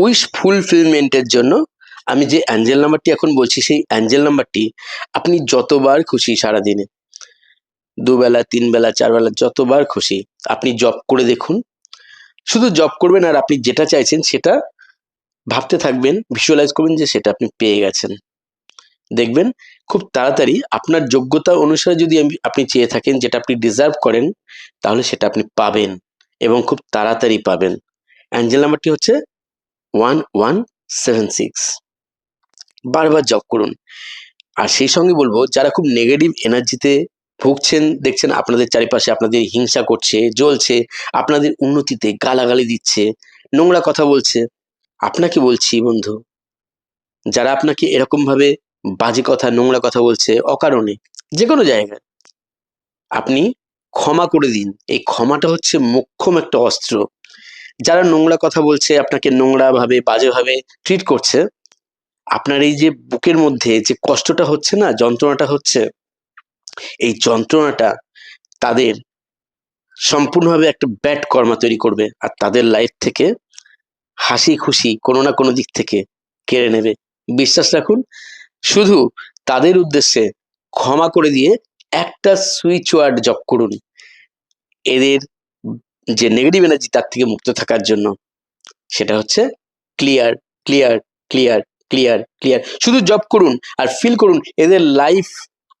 Wish ফুলফিলমেন্টের জন্য আমি যে অ্যাঞ্জেল নাম্বারটি এখন বলছি, সেই অ্যাঞ্জেল নাম্বারটি আপনি যতবার খুশি সারাদিনে, দুবেলা তিন বেলা চার বেলা যতবার খুশি আপনি জব করে দেখুন। শুধু জব করবেন আর আপনি যেটা চাইছেন সেটা ভাবতে থাকবেন ভিজুয়ালাইজ করবেন যে সেটা আপনি পেয়ে গেছেন। দেখবেন খুব তাড়াতাড়ি আপনার যোগ্যতা অনুসারে যদি আপনি চেয়ে থাকেন যেটা আপনি ডিজার্ভ করেন, তাহলে সেটা আপনি পাবেন এবং খুব তাড়াতাড়ি পাবেন। অ্যাঞ্জেল নাম্বারটি হচ্ছে ওয়ান ওয়ান সেভেন সিক্স বারবার জব করুন। আর সেই সঙ্গে বলব, যারা খুব নেগেটিভ এনার্জিতে ভুগছেন, দেখছেন আপনাদের চারিপাশে আপনাদের হিংসা করছে, জ্বলছে, আপনাদের উন্নতিতে গালাগালি দিচ্ছে, নোংরা কথা বলছে, আপনাকে বলছি বন্ধু, যারা আপনাকে এরকম ভাবে বাজে কথা, নোংরা কথা বলছে, অকারণে যে কোনো জায়গায়, আপনি ক্ষমা করে দিন। এই ক্ষমাটা হচ্ছে মোক্ষম একটা অস্ত্র। যারা নোংরা কথা বলছে, আপনাকে নোংরা ভাবে বাজেভাবে ট্রিট করছে, আপনার এই যে বুকের মধ্যে যে কষ্টটা হচ্ছে না, যন্ত্রণাটা হচ্ছে, এই যন্ত্রণাটা তাদের সম্পূর্ণভাবে একটা ব্যাড কর্মা তৈরি করবে আর তাদের লাইফ থেকে হাসি খুশি কোনো না কোনো দিক থেকে কেড়ে নেবে। বিশ্বাস রাখুন, শুধু তাদের উদ্দেশ্যে ক্ষমা করে দিয়ে একটা সুইচ ওয়ার্ড জপ করুন। এদের যে নেগেটিভ এনার্জি তার থেকে মুক্ত থাকার জন্য, সেটা হচ্ছে clear clear clear clear clear শুধু জব করুন আর ফিল করুন, এদের লাইফ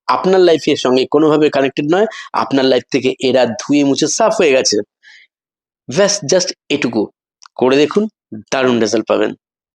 আপনার লাইফের সঙ্গে কোনোভাবে কানেক্টেড নয়, আপনার লাইফ থেকে এরা ধুয়ে মুছে সাফ হয়ে গেছে। ব্যাস জাস্ট এটুকু। করে দেখুন, দারুণ রেজাল্ট পাবেন।